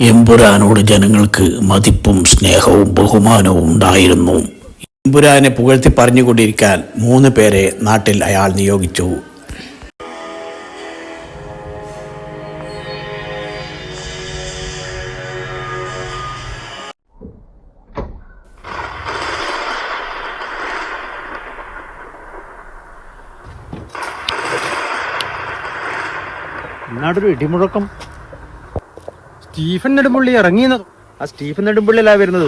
എമ്പുരാനോട് ജനങ്ങൾക്ക് മതിപ്പും സ്നേഹവും ബഹുമാനവും ഉണ്ടായിരുന്നു. എമ്പുരാനെ പുകഴ്ത്തി പറഞ്ഞുകൊണ്ടിരിക്കാൻ മൂന്ന് പേരെ നാട്ടിൽ അയാൾ നിയോഗിച്ചു. നാടൊരു ഇടിമുഴക്കം. സ്റ്റീഫൻ നെടുമ്പള്ളി ഇറങ്ങിയെന്ന് ആ സ്റ്റീഫൻ നെടുമ്പള്ളിയല്ല വരുന്നത്?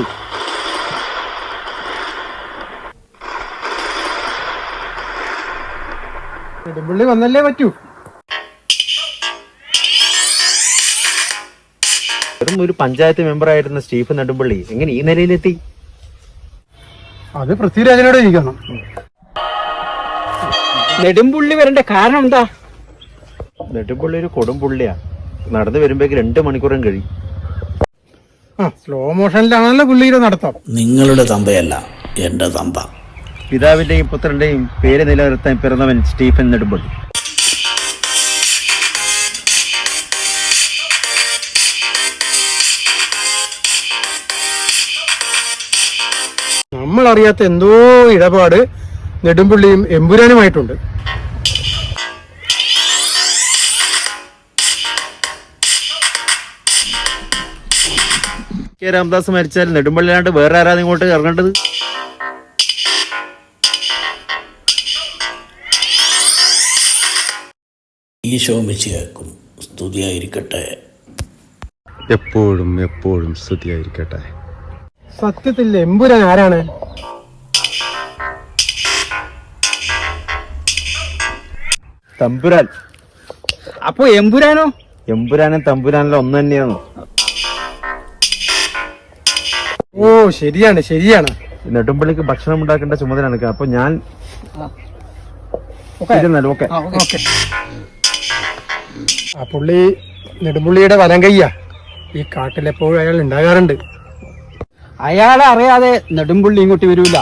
നെടുമ്പള്ളി വന്നല്ലേ പറ്റൂ. വെറും ഒരു പഞ്ചായത്ത് മെമ്പർ ആയിരുന്ന സ്റ്റീഫൻ നെടുമ്പള്ളി എങ്ങനെ ഈ നിലയിലെത്തി? അത് പൃഥ്വിരാജനോട് ഇരിക്കണം നെടുമ്പുള്ളി വരേണ്ട കാരണം എന്താ? നെടുമ്പുള്ളി ഒരു കൊടുംപുള്ളിയാ നടന്നു വരുമ്പോഴേക്ക് രണ്ട് മണിക്കൂറും കഴിയും. ആ സ്ലോ മോഷനിലാണല്ലോ പുള്ളിയുടെ നടത്തം. നിങ്ങളുടെ തമ്പയല്ല എന്റെ തമ്പ. പിതാവിന്റെയും പുത്രന്റെയും പേര് നിലനിർത്താൻ പിറന്നവൻ സ്റ്റീഫൻ നെടുമ്പള്ളി. നമ്മളറിയാത്ത എന്തോ ഇടപാട് നെടുമ്പുള്ളിയും എമ്പുരാനുമായിട്ടുണ്ട്. കെ രാമദാസ് മരിച്ചാൽ നെടുമ്പള്ളിയാണ്ട് വേറെ ആരാ ഇങ്ങോട്ട് ഇറങ്ങേണ്ടത്? ഈശോ മെച്ചിയാക്കും സ്തുതിയായിരിക്കട്ടെ. എപ്പോഴും എപ്പോഴും സ്തുതിയായിരിക്കട്ടെ. സത്യത്തിൽ എമ്പുരാൻ ആരാണ്? തമ്പുരാൻ. അപ്പൊ എമ്പുരാനോ? എമ്പുരാനും തമ്പുരാനിലും ഒന്ന് തന്നെയാണ്? ഓ ശരിയാണ് ശരിയാണ്. നെടുമ്പള്ളിക്ക് ഭക്ഷണം ഉണ്ടാക്കേണ്ട ചുമതല എനിക്ക് അപ്പൊ ഞാൻ ഇരുന്നാലും ഓക്കെ. ഓക്കെ. ആ പുള്ളി നെടുമ്പുള്ളിയുടെ വലം കയ്യാ ഈ കാട്ടിലെപ്പോഴും അയാൾ ഉണ്ടാകാറുണ്ട്. അയാളെ അറിയാതെ നെടുമ്പുള്ളി ഇങ്ങോട്ട് വരൂല.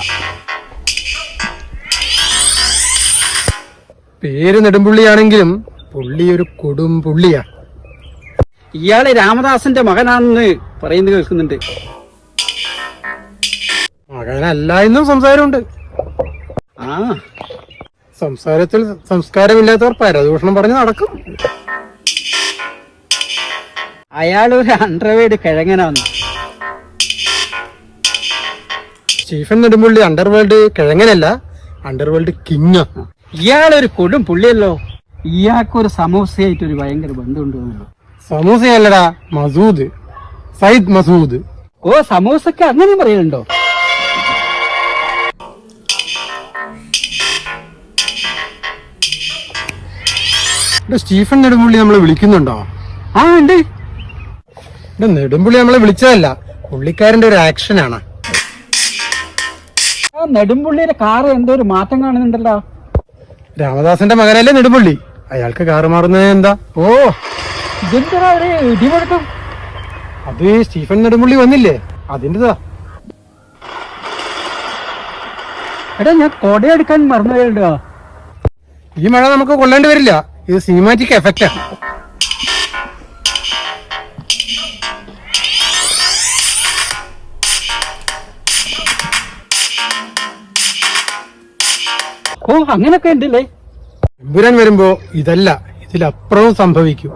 പേര് നെടുമ്പുള്ളിയാണെങ്കിലും പുള്ളി ഒരു കൊടും പുള്ളിയാ. ഇയാൾ രാമദാസന്റെ മകനാണെന്ന് പറയുന്നു കേൾക്കുന്നുണ്ട്. എന്നും സംസാരമുണ്ട്. ആ. സംസാരത്തിൽ സംസ്കാരമില്ലാത്തവർ പരദൂഷണം പറഞ്ഞ് നടക്കും. അയാൾ ഒരു അണ്ടർവേഡ് കിഴങ്ങനാന്ന് സ്റ്റീഫൻ നെടുമ്പുള്ളി അണ്ടർവേൾഡ് കിഴങ്ങനല്ല അണ്ടർവേൾഡ് കിങ് ഇയാളൊരു കൊടും പുള്ളിയല്ലോ. ഇയാൾക്കൊരു സമൂസയായിട്ട് ഒരു ഭയങ്കര ബന്ധമുണ്ട്. സമൂസയല്ലടാ മസൂദ്. സയ്യിദ് മസൂദ്. ഓ സമൂസക്ക് അങ്ങനെ പറയലുണ്ടോ? സ്റ്റീഫൻ നെടുമ്പുള്ളി നമ്മളെ വിളിക്കുന്നുണ്ടോ? ആ ഉണ്ട്. നെടുമ്പുള്ളി നമ്മളെ വിളിച്ചതല്ല പുള്ളിക്കാരന്റെ ഒരു ആക്ഷനാണ്. ആ നെടുമ്പുള്ളിയുടെ കാറ് എന്തോ ഒരു മാറ്റം കാണുന്നുണ്ടല്ലോ. രാമദാസന്റെ മകനല്ലേ നെടുമ്പുള്ളി? അയാൾക്ക് കാറ് മാറുന്നത് എന്താ? ഓ. ഇതെന്താ ഒരു ഇടിമുഴക്കം? അത് സ്റ്റീഫൻ നെടുമ്പുള്ളി വന്നില്ലേ? അതിന്റെതാ. എടാ ഞാൻ കൊടയെടുക്കാൻ മറന്നുപോയല്ലോ. ഈ മഴ നമുക്ക് കൊള്ളേണ്ടി വരില്ല. ഇത് സിനിമാറ്റിക് എഫക്റ്റ് ആണ് ഓ അങ്ങനൊക്കെ ഉണ്ടല്ലേ? എമ്പുരാൻ വരുമ്പോ ഇതല്ല ഇതിലപ്പുറവും സംഭവിക്കും.